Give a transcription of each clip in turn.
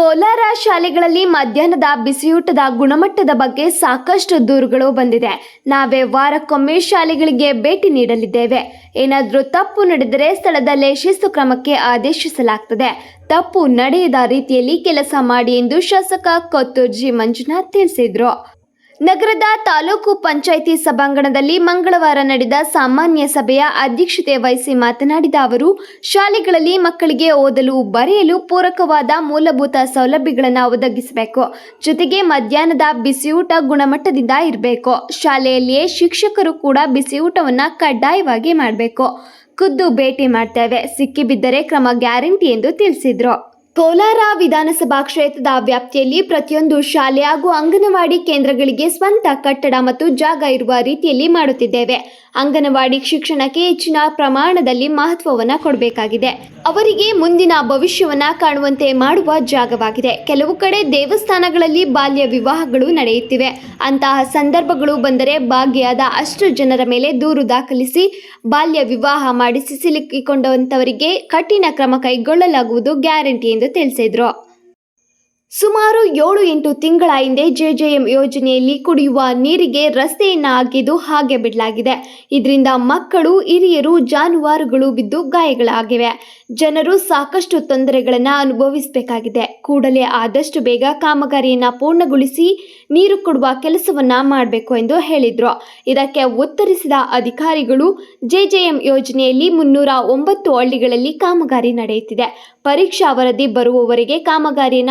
ಕೋಲಾರ ಶಾಲೆಗಳಲ್ಲಿ ಮಧ್ಯಾಹ್ನದ ಬಿಸಿಯೂಟದ ಗುಣಮಟ್ಟದ ಬಗ್ಗೆ ಸಾಕಷ್ಟು ದೂರುಗಳು ಬಂದಿದೆ. ನಾವೇ ವಾರಕ್ಕೊಮ್ಮೆ ಶಾಲೆಗಳಿಗೆ ಭೇಟಿ ನೀಡಲಿದ್ದೇವೆ. ಏನಾದರೂ ತಪ್ಪು ನಡೆದರೆ ಸ್ಥಳದಲ್ಲೇ ಶಿಸ್ತು ಕ್ರಮಕ್ಕೆ ಆದೇಶಿಸಲಾಗ್ತದೆ. ತಪ್ಪು ನಡೆಯದ ರೀತಿಯಲ್ಲಿ ಕೆಲಸ ಮಾಡಿ ಎಂದು ಶಾಸಕ ಕೊತ್ತೂರ್ಜಿ ಮಂಜುನಾಥ್ ತಿಳಿಸಿದರು. ನಗರದ ತಾಲೂಕು ಪಂಚಾಯಿತಿ ಸಭಾಂಗಣದಲ್ಲಿ ಮಂಗಳವಾರ ನಡೆದ ಸಾಮಾನ್ಯ ಸಭೆಯ ಅಧ್ಯಕ್ಷತೆ ವಹಿಸಿ ಮಾತನಾಡಿದ ಅವರು, ಶಾಲೆಗಳಲ್ಲಿ ಮಕ್ಕಳಿಗೆ ಓದಲು, ಬರೆಯಲು ಪೂರಕವಾದ ಮೂಲಭೂತ ಸೌಲಭ್ಯಗಳನ್ನು ಒದಗಿಸಬೇಕು. ಜೊತೆಗೆ ಮಧ್ಯಾಹ್ನದ ಬಿಸಿಯೂಟ ಗುಣಮಟ್ಟದಿಂದ ಇರಬೇಕು. ಶಾಲೆಯಲ್ಲಿಯೇ ಶಿಕ್ಷಕರು ಕೂಡ ಬಿಸಿಯೂಟವನ್ನು ಕಡ್ಡಾಯವಾಗಿ ಮಾಡಬೇಕು. ಖುದ್ದು ಭೇಟಿ ಮಾಡ್ತೇವೆ. ಸಿಕ್ಕಿಬಿದ್ದರೆ ಕ್ರಮ ಗ್ಯಾರಂಟಿ ಎಂದು ತಿಳಿಸಿದರು. ಕೋಲಾರ ವಿಧಾನಸಭಾ ಕ್ಷೇತ್ರದ ವ್ಯಾಪ್ತಿಯಲ್ಲಿ ಪ್ರತಿಯೊಂದು ಶಾಲೆ ಹಾಗೂ ಅಂಗನವಾಡಿ ಕೇಂದ್ರಗಳಿಗೆ ಸ್ವಂತ ಕಟ್ಟಡ ಮತ್ತು ಜಾಗ ಇರುವ ರೀತಿಯಲ್ಲಿ ಮಾಡುತ್ತಿದ್ದೇವೆ. ಅಂಗನವಾಡಿ ಶಿಕ್ಷಣಕ್ಕೆ ಹೆಚ್ಚಿನ ಪ್ರಮಾಣದಲ್ಲಿ ಮಹತ್ವವನ್ನು ಕೊಡಬೇಕಾಗಿದೆ. ಅವರಿಗೆ ಮುಂದಿನ ಭವಿಷ್ಯವನ್ನ ಕಾಣುವಂತೆ ಮಾಡುವ ಜಾಗವಾಗಿದೆ. ಕೆಲವು ಕಡೆ ದೇವಸ್ಥಾನಗಳಲ್ಲಿ ಬಾಲ್ಯ ವಿವಾಹಗಳು ನಡೆಯುತ್ತಿವೆ. ಅಂತಹ ಸಂದರ್ಭಗಳು ಬಂದರೆ ಭಾಗಿಯಾದ ಅಷ್ಟು ಜನರ ಮೇಲೆ ದೂರು ದಾಖಲಿಸಿ, ಬಾಲ್ಯ ವಿವಾಹ ಮಾಡಿಸಿ ಸಿಲುಕಿಕೊಂಡಂಥವರಿಗೆ ಕಠಿಣ ಕ್ರಮ ಕೈಗೊಳ್ಳಲಾಗುವುದು ಗ್ಯಾರಂಟಿ ಎಂದು ತಿಳಿಸಿದರು. ಸುಮಾರು ಏಳು ಎಂಟು ತಿಂಗಳ ಹಿಂದೆ ಜೆಜೆಎಂ ಯೋಜನೆಯಲ್ಲಿ ಕುಡಿಯುವ ನೀರಿಗೆ ರಸ್ತೆಯನ್ನ ಹಾಕಿದ್ದು ಹಾಗೆ ಬಿಡಲಾಗಿದೆ. ಇದರಿಂದ ಮಕ್ಕಳು, ಹಿರಿಯರು ಜಾನುವಾರುಗಳು ಬಿದ್ದು ಗಾಯಗಳಾಗಿವೆ. ಜನರು ಸಾಕಷ್ಟು ತೊಂದರೆಗಳನ್ನು ಅನುಭವಿಸಬೇಕಾಗಿದೆ. ಕೂಡಲೇ ಆದಷ್ಟು ಬೇಗ ಕಾಮಗಾರಿಯನ್ನ ಪೂರ್ಣಗೊಳಿಸಿ ನೀರು ಕೊಡುವ ಕೆಲಸವನ್ನ ಮಾಡಬೇಕು ಎಂದು ಹೇಳಿದ್ರು. ಇದಕ್ಕೆ ಉತ್ತರಿಸಿದ ಅಧಿಕಾರಿಗಳು ಜೆಜೆಎಂ ಯೋಜನೆಯಲ್ಲಿ ಮುನ್ನೂರ ಒಂಬತ್ತು ಹಳ್ಳಿಗಳಲ್ಲಿ ಕಾಮಗಾರಿ ನಡೆಯುತ್ತಿದೆ. ಪರೀಕ್ಷಾ ವರದಿ ಬರುವವರೆಗೆ ಕಾಮಗಾರಿಯನ್ನ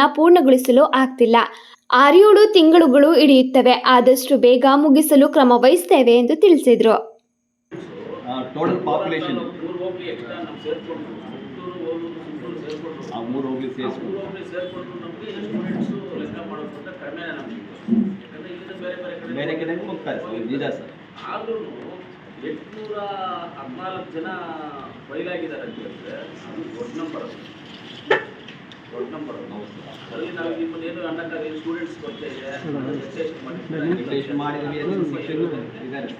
ಪೂರ್ಣಗೊಳಿಸಲು ಆಗ್ತಿಲ್ಲ. ಆರೇಳು ತಿಂಗಳುಗಳು ಹಿಡಿಯುತ್ತವೆ. ಆದಷ್ಟು ಬೇಗ ಮುಗಿಸಲು ಕ್ರಮ ವಹಿಸ್ತೇವೆ ಎಂದು ತಿಳಿಸಿದರು. ಟೋಟಲ್ ಪಾಪ್ಯುಲೇಷನ್ ಆ ಮೂರು ಸೇರಿಸ್ಕೊಂಡು ಬೇರೆ ಕಡೆ ಹೋಗ್ತಾರೆ ಸರ್ ನಿಜ ಸರ್. ಆದ್ರೂ ಎಂಟುನೂರ ಹದಿನಾಲ್ಕು ಜನ ಬಯಲಾಗಿದ್ದಾರೆ ಅಂತ ಹೇಳಿದ್ರೆ ಅದು ದೊಡ್ಡ ನಂಬರ್ ಅದು. ದೊಡ್ಡ ನಂಬರ್ ಅಲ್ಲಿ ನಾವು ಏನು ಅನ್ನಕ್ಕಾಗಿ ಸ್ಟೂಡೆಂಟ್ಸ್ ಬರ್ತಾ ಇದೆ ಟೆಸ್ಟ್ ಮಾಡಿದ್ವಿ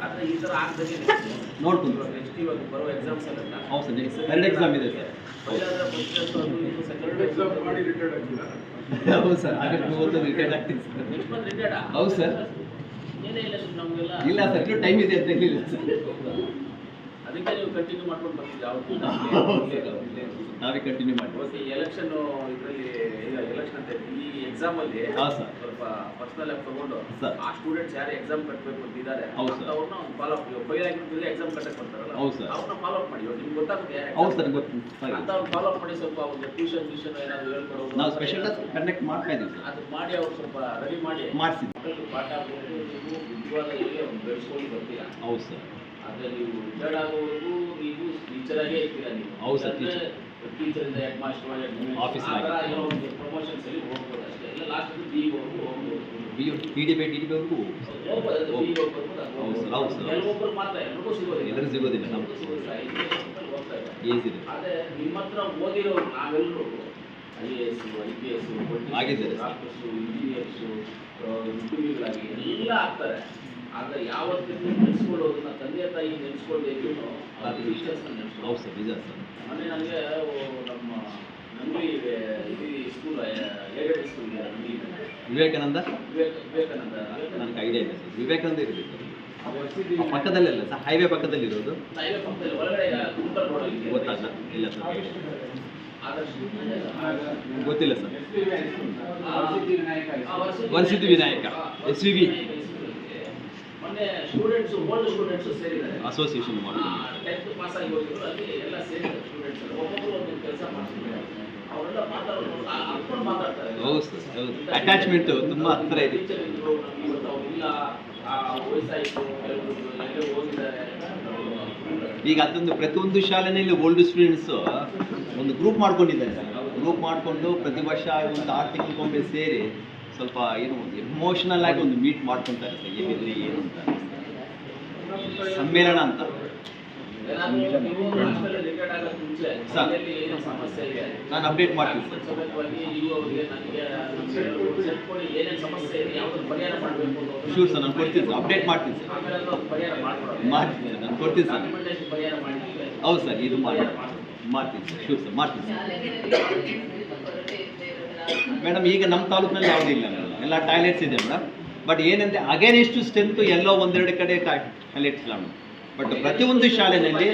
ಆದರೆ ಈ ಥರ ಆಗ್ತದೆ ಇವಾಗ ನೆಕ್ಸ್ಟ್ ಇವಾಗ ಬರೋ ಎಕ್ಸಾಮ್ಸ್ ಎಲ್ಲ ಹೌದು ಸರ್ ನೆಕ್ಸ್ಟ್ ಎರಡು ಎಕ್ಸಾಮ್ ಇದೆ ಸರ್. ಸೆಕೆಂಡ್ ಎಕ್ಸಾಮ್ ಮಾಡಿ ರಿಟೈರ್ಡ್ ಆಗಿಲ್ಲ ಹೌದು ಸರ್ ಹಾಗೆ ಮೂವತ್ತು ರಿಟೈರ್ಡ್ ಆಗ್ತೀನಿ ಸರ್. ನೆಕ್ಸ್ಟ್ ಮಂತ್ ರಿಟೈರ್ಡ್ ಹೌದು ಸರ್. ಏನೇ ಇಲ್ಲ ಸರ್ ನಮಗೆಲ್ಲ. ಇಲ್ಲ ಸರ್ ಟೈಮ್ ಇದೆ ಅಂತ ಹೇಳಿಲ್ಲ ಸರ್. ಅದಕ್ಕೆ ನೀವು ಕಂಟಿನ್ಯೂ ಮಾಡ್ಕೊಂಡು ಬರ್ತೀವಿ ಯಾವತ್ತೂ ನಾವೇ ಕಂಟಿನ್ಯೂ ಮಾಡಿ ಎಲೆಕ್ಷನ್ ಇದರಲ್ಲಿ ಈಗ ಎಲೆಕ್ಷನ್ ಅಂತ. ಈ ಎಕ್ಸಾಮ್ ಅಲ್ಲಿ ಹೌದು ಸರ್. ಸ್ವಲ್ಪ ಪರ್ಸನಲ್ ಆಗಿ ತಗೊಂಡು. ಆ ಸ್ಟೂಡೆಂಟ್ಸ್ ಯಾರು ಎಕ್ಸಾಮ್ ಕಟ್ಟಬೇಕು ಅಂತ ಇದ್ದಾರೆ. ಅವ್ರನ್ನ ಒಂದು ಫಾಲೋ ಅಪ್ ಫೈಲ್ ಆಗಿರ್ತಿದ್ರೆ ಎಕ್ಸಾಮ್ ಕಟ್ಟಕ್ಕೆ ಬರ್ತಾರಲ್ಲ ಹೌದು ಸರ್. ಅವ್ರನ್ನ ಫಾಲೋ ಅಪ್ ಮಾಡಿ. ನಿಮ್ಗೆ ಗೊತ್ತಾಗುತ್ತೆ ಯಾರು ಹೌದು ಸರ್ ಗೊತ್ತು. ಅಂತ ಅವ್ರು ಫಾಲೋ ಅಪ್ ಮಾಡಿ ಸ್ವಲ್ಪ ಒಂದು ಟ್ಯೂಷನ್ ಟ್ಯೂಷನ್ ಏನಾದ್ರು ಹೇಳ್ಕೊಡೋದು ನಾವು ಸ್ಪೆಷಲ್ ಕಂಡಕ್ಟ್ ಮಾಡ್ತಾ ಇದ್ದೀವಿ ಸರ್ ಅದು ಮಾಡಿ ಅವ್ರು ಸ್ವಲ್ಪ ರೆಡಿ ಮಾಡಿ. ಮಾಡಿಸಿದ್ವಿ. ಪಾಠ ನೀವು ಬುದ್ಧಿವಾದಗಳಿಗೆ ಒಂದು ಬೆಳೆಸ್ಕೊಂಡು ಬರ್ತೀರಾ? ಹೌದು ಸರ್ ಆದರೆ ನೀವು ರಿಟೈರ್ಡ್ ಆಗೋವರೆಗೂ ನೀವು ಟೀಚರ್ ಆಗೇ ಇರ್ತೀರಾ ನೀವು? ಹೌದು ಸರ್, ಇಲ್ಲಾಂದ್ರೆ ಟೀಚರಿಂದ ಮಾಸ್ಟರ್ ಅಲ್ಲಿ ಹೋಗ್ಬೋದು ಇಲ್ಲ ಲಾಸ್ಟ್ ಬಿ ಬಿ ಡಿ ಹೌದು ಮಾತ್ರ ಸಿಗೋದಿಲ್ಲ ಆದರೆ ನಿಮ್ಮ ಹತ್ರ ಓದಿರೋ ನಾವೆಲ್ಲರೂ I A S I P S ಆಗಿದ್ದಾರೆ. ಡಾಕ್ಟರ್ಸು ಎಲ್ಲ ಆಗ್ತಾರೆ. ಆದರೆ ಯಾವತ್ತಿಗೂ ನೆನೆಸ್ಕೊಳ್ಳೋದನ್ನ ತಾಯಿ ನೆನೆಸ್ಕೊಳ್ಬೇಕು ಟೀಚರ್ಸ್ನ ಹೌದು ಸರ್ ನಿಜ ಸರ್ ಮೊನ್ನೆ ನನಗೆ ನಮ್ಮ ನಂಬಿ ಇದು ಸ್ಕೂಲ್ ಏಡೆಡ್ ಸ್ಕೂಲ್ ನಂಬಿ ವಿವೇಕಾನಂದ ವಿವೇಕ ವಿವೇಕಾನಂದ ನನಗೆ ಐಡಿಯಾ ಇದೆ ಸರ್ ವಿವೇಕಾನಂದ ಇರಬೇಕು ಆ ಪಕ್ಕದಲ್ಲಲ್ಲ ಸರ್ ಹೈವೇ ಪಕ್ಕದಲ್ಲಿ ಇರೋದು ಹೈವೇ ಪಕ್ಕದಲ್ಲಿ ಒಳಗಡೆ ಇಲ್ಲ ಸರ್ ಗೊತ್ತಿಲ್ಲ ಸರ್ ಆ, ಆ, Varasiddhi Vinayaka S V V ಮೊನ್ನೆ ಸ್ಟೂಡೆಂಟ್ಸ್ ಓಲ್ಡ್ ಸ್ಟೂಡೆಂಟ್ಸ್ ಸೇರಿದ್ದಾರೆ. ಅಸೋಸಿಯೇಷನ್ ಮಾಡ್ಕೊಂಡು ಟೆಂತ್ ಪಾಸ್ ಆಗಿ ಹೋಗಿದ್ರು ಅಲ್ಲಿ ಎಲ್ಲ ಸೇರಿದ್ದಾರೆ ಸ್ಟೂಡೆಂಟ್ಸ್ ಒಬ್ಬೊಬ್ಬರು ಒಂದೊಂದು ಕೆಲಸ ಮಾಡ್ತಿದ್ದಾರೆ. ಅವರೆಲ್ಲ ಮಾತಾಡೋದು ಅರ್ಕೊಂಡು ಮಾತಾಡ್ತಾರೆ. ಹೌದು ಸರ್ ಹೌದು. ಅಟ್ಯಾಚ್ಮೆಂಟ್ ತುಂಬಾ ಹತ್ತಿರ ಇದೆ. ಟೀಚರ್ ಇದ್ರು ಅವ್ರು ಇಲ್ಲ ವಯಸ್ಸಾಯಿತು ಎಲ್ಲೇ ಹೋಗಿದ್ದಾರೆ ಈಗ ಅದೊಂದು ಪ್ರತಿಯೊಂದು ಶಾಲೆಯಲ್ಲಿ ಓಲ್ಡ್ ಸ್ಟೂಡೆಂಟ್ಸ್ ಒಂದು ಗ್ರೂಪ್ ಮಾಡ್ಕೊಂಡಿದ್ದಾರೆ ಸರ್. ಗ್ರೂಪ್ ಮಾಡಿಕೊಂಡು ಪ್ರತಿ ವರ್ಷ ಒಂದು ಆರು ತಿಂಗಳಿಗೊಮ್ಮೆ ಸೇರಿ ಸ್ವಲ್ಪ ಏನು ಎಮೋಷನಲ್ ಆಗಿ ಒಂದು ಮೀಟ್ ಮಾಡ್ಕೊತಾರೆ ಇರುತ್ತೆ ಏನಿದ್ರೆ ಏನು ಅಂತ. ಸಮ್ಮೇಳನ ಅಂತ. ನಾನು ಅಪ್ಡೇಟ್ ಮಾಡ್ತೀನಿ ಶೂರ್ ಸರ್ ನಾನು ಕೊಡ್ತೀನಿ ಸರ್ ಅಪ್ಡೇಟ್ ಮಾಡ್ತೀನಿ ಸರ್ ಮಾಡ್ತೀನಿ, ನಾನು ಕೊಡ್ತೀನಿ ಸರ್ ಹೌದು ಸರ್ ಇದು ಮಾಡಿ. ಮಾಡ್ತೀನಿ ಸರ್ ಶೂರ್ ಸರ್ ಮಾಡ್ತೀನಿ ಸರ್ ಮೇಡಮ್, ಈಗ ನಮ್ಮ ತಾಲೂಕಿನಲ್ಲಿ ಯಾವುದೂ ಇಲ್ಲ ಮೇಡಮ್. ಎಲ್ಲ ಟಾಯ್ಲೆಟ್ಸ್ ಇದೆ ಮೇಡಮ್. ಬಟ್ ಏನಂದ್ರೆ ಇಷ್ಟು ಸ್ಟ್ರೆಂತ್ ಎಲ್ಲೋ ಒಂದೆರಡು ಕಡೆ ಟಾಯ್ಲೆಟ್ಸ್ ಇಲ್ಲ ಮೇಡಮ್. ಬಟ್ ಪ್ರತಿಯೊಂದು ಶಾಲೆಯಲ್ಲಿ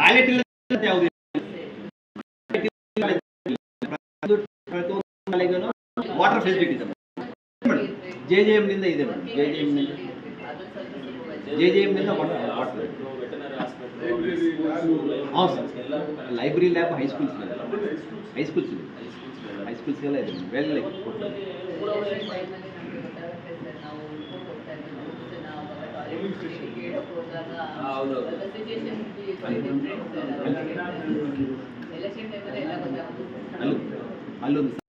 ಟಾಯ್ಲೆಟ್ ಇಲ್ಲ ಯಾವುದೂ ವಾಟರ್ ಫೆಸಿಲಿಟಿ ಇದೆ ಜೆ ಜೆ ಎಂನಿಂದ ಇದೆ ಮೇಡಮ್. ಜೆ ಜೆ ಎಂನಿಂದ ಜೆ ಜೆ ಎಮ್ನಿಂದ ವಾಟರ್ ವಾಟರ್ ವೆಟನರಿ ಹಾಂ sir library lab high schools ಇದೆ ಹೈಸ್ಕೂಲ್ಸ್ ಇದೆ ಹೈಸ್ಕೂಲ್ಸ್ಗೆಲ್ಲ ಇದೆ ವೆಲ್ ಹೌದು ಅಲ್ಲೂ ಅಲ್ಲೊಂದು